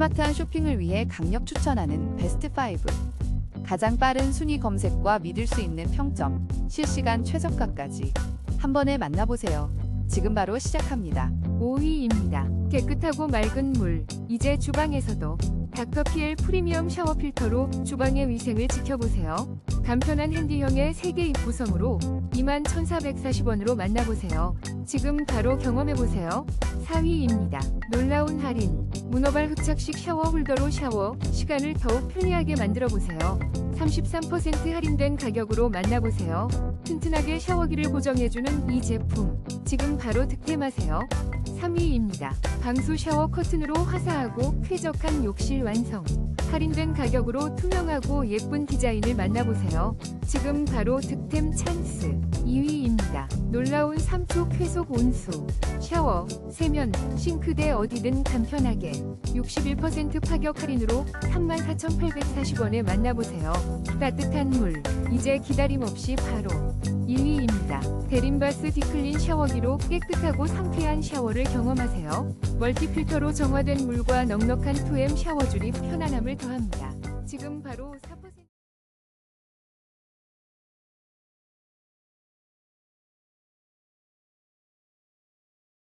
스마트한 쇼핑을 위해 강력 추천하는 베스트 5. 가장 빠른 순위 검색과 믿을 수 있는 평점, 실시간 최저가까지 한 번에 만나보세요. 지금 바로 시작합니다. 5위입니다. 깨끗하고 맑은 물. 이제 주방에서도 닥터피엘 프리미엄 샤워 필터로 주방의 위생을 지켜보세요. 간편한 핸디형의 3개 입구성으로 21,440원으로 만나보세요. 지금 바로 경험해보세요. 4위입니다. 놀라운 할인. 문어발 흡착식 샤워 홀더로 샤워 시간을 더욱 편리하게 만들어보세요. 33% 할인된 가격으로 만나보세요. 튼튼하게 샤워기를 고정해주는 이 제품. 지금 바로 득템하세요. 3위입니다. 방수 샤워 커튼으로 화사하고 쾌적한 욕실 완성. 할인된 가격으로 투명하고 예쁜 디자인을 만나보세요. 지금 바로 득템 찬스. 2위입니다. 놀라운 3초 쾌속 온수. 샤워, 세면, 싱크대 어디든 간편하게. 61% 파격 할인으로 34,840원에 만나보세요. 따뜻한 물. 이제 기다림 없이 바로. 1위입니다. 데림바스 디클린 샤워기로 깨끗하고 상쾌한 샤워를 경험하세요. 멀티필터로 정화된 물과 넉넉한 2M 샤워줄이 편안함을 더합니다. 지금 바로 사...